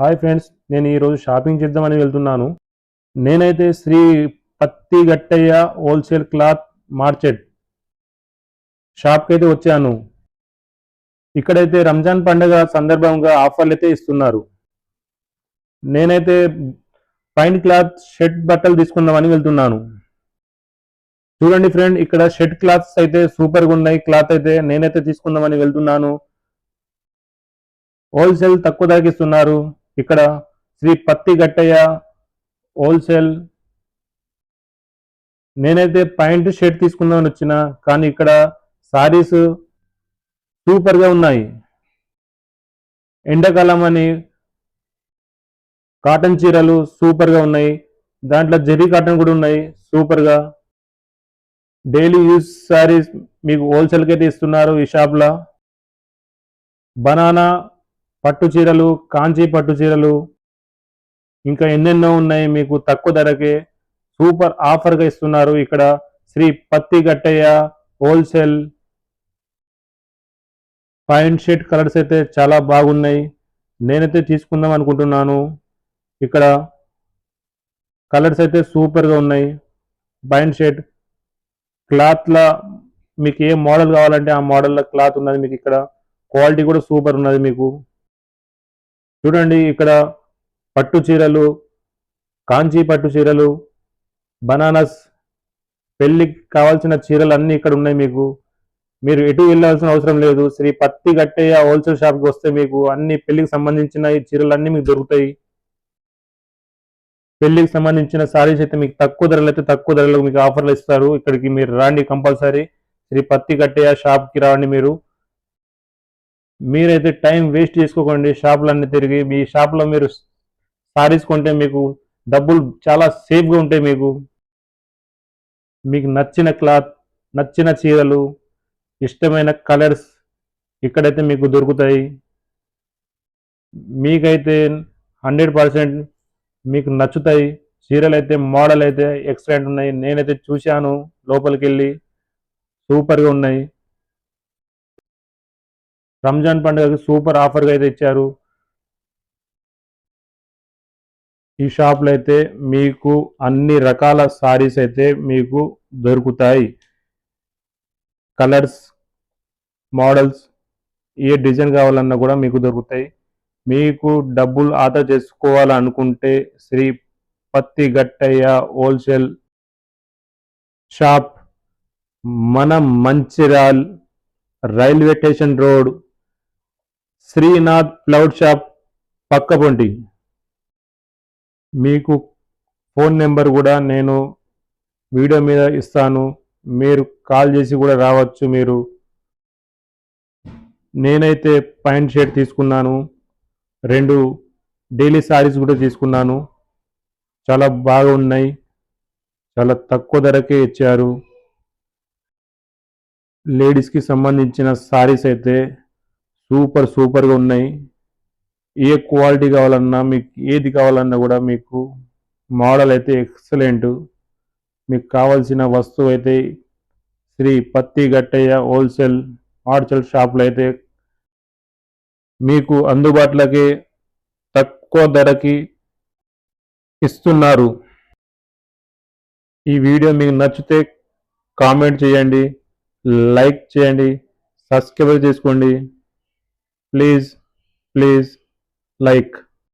Hi friends నేను ఈరోజు shopping చేద్దామని వెళ్తున్నాను. నేనైతే Shri Patti Gattaiah wholesale cloth market షాప్కి అయితే వచ్చాను. ఇక్కడైతే రంజాన్ పండుగ సందర్భంగా ఆఫర్లు అయితే ఇస్తున్నారు. నేనైతే పైన్ క్లాత్ షర్ట్ బట్టలు తీసుకుందామని వెళ్తున్నాను. చూడండి ఫ్రెండ్ ఇక్కడ షర్ట్ క్లాత్స్ అయితే సూపర్గా ఉన్నాయి. క్లాత్ అయితే నేనైతే తీసుకుందామని వెళ్తున్నాను. హోల్సేల్ తక్కువ ధరకి ఇస్తున్నారు. ఇక్కడ శ్రీ పత్తి గట్టయ్య హోల్సేల్. నేనైతే ప్యాంటు షర్ట్ తీసుకుందామని వచ్చిన కానీ ఇక్కడ సారీస్ సూపర్గా ఉన్నాయి. ఎండాకాలం అని కాటన్ చీరలు సూపర్గా ఉన్నాయి. దాంట్లో జరీ కాటన్ కూడా ఉన్నాయి సూపర్గా. డైలీ యూజ్ సారీస్ మీకు హోల్సేల్కి అయితే ఇస్తున్నారు ఈ షాప్లో. బనానా పట్టు చీరలు కాంచీ పట్టు చీరలు ఇంకా ఎన్నెన్నో ఉన్నాయి మీకు తక్కువ ధరకే. సూపర్ ఆఫర్గా ఇస్తున్నారు ఇక్కడ Shri Patti Gattaiah wholesale. Point shade colours అయితే చాలా బాగున్నాయి. నేనైతే తీసుకుందాం అనుకుంటున్నాను. ఇక్కడ కలర్స్ అయితే సూపర్గా ఉన్నాయి. పాయింట్ షేడ్ క్లాత్ల మీకు ఏ మోడల్ కావాలంటే ఆ మోడల్లో క్లాత్ ఉన్నది మీకు ఇక్కడ. క్వాలిటీ కూడా సూపర్ ఉన్నది మీకు. చూడండి ఇక్కడ పట్టు చీరలు కాంచీ పట్టు చీరలు బనానాస్ పెళ్ళికి కావాల్సిన చీరలు అన్నీ ఇక్కడ ఉన్నాయి మీకు. మీరు ఎటు వెళ్ళాల్సిన అవసరం లేదు. శ్రీ పత్తి గట్టయ్య హోల్సేల్ షాప్కి వస్తే మీకు అన్ని పెళ్ళికి సంబంధించిన ఈ చీరలు అన్నీ మీకు దొరుకుతాయి. పెళ్ళికి సంబంధించిన సారీస్ అయితే మీకు తక్కువ ధరలు అయితే తక్కువ ధరలో మీకు ఆఫర్లు ఇస్తారు. ఇక్కడికి మీరు రాండి కంపల్సరీ. శ్రీ పత్తి గట్టయ్య షాప్కి రావండి మీరు. మీరైతే టైం వేస్ట్ చేసుకోకండి. షాపులన్నీ తిరిగి మీ షాప్లో మీరు సారీస్ కొంటే మీకు డబ్బులు చాలా సేఫ్గా ఉంటాయి మీకు. మీకు నచ్చిన క్లాత్ నచ్చిన చీరలు ఇష్టమైన కలర్స్ ఇక్కడైతే మీకు దొరుకుతాయి. మీకైతే హండ్రెడ్ పర్సెంట్ మీకు నచ్చుతాయి. చీరలు అయితే మోడల్ అయితే ఎక్సలెంట్ ఉన్నాయి. నేనైతే చూశాను లోపలికి వెళ్ళి సూపర్గా ఉన్నాయి. రంజాన్ పండుగకి సూపర్ ఆఫర్గా అయితే ఇచ్చారు. ఈ షాప్లో అయితే మీకు అన్ని రకాల సారీస్ అయితే మీకు దొరుకుతాయి. కలర్స్ మోడల్స్ ఏ డిజైన్ కావాలన్నా కూడా మీకు దొరుకుతాయి. మీకు డబ్బులు ఆదా చేసుకోవాలనుకుంటే శ్రీ పత్తి గట్టయ్య హోల్సేల్ షాప్ మన Mancherial railway station road Srinath cloud shop పక్కపొంటి మీకు ఫోన్ నెంబర్ కూడా నేను వీడియో మీద ఇస్తాను. మీరు కాల్ చేసి కూడా రావచ్చు మీరు. నేనైతే ప్యాంట్ షర్ట్ తీసుకున్నాను. రెండు డైలీ సారీస్ కూడా తీసుకున్నాను. చాలా బాగా ఉన్నాయి. చాలా తక్కువ ధరకే ఇచ్చారు. లేడీస్కి సంబంధించిన సారీస్ అయితే సూపర్ సూపర్గా ఉన్నాయి. ఏ క్వాలిటీ కావాలన్నా మీకు ఏది కావాలన్నా కూడా మీకు మోడల్ అయితే ఎక్సలెంట్. మీకు కావాల్సిన వస్తువు అయితే శ్రీ పత్తి గట్టయ్య హోల్సేల్ హోల్సేల్ షాప్లో అయితే మీకు అందుబాటులోకి తక్కువ ధరకి ఇస్తున్నారు. ఈ వీడియో మీకు నచ్చితే కామెంట్ చేయండి లైక్ చేయండి సబ్స్క్రైబ్ చేసుకోండి. please please like.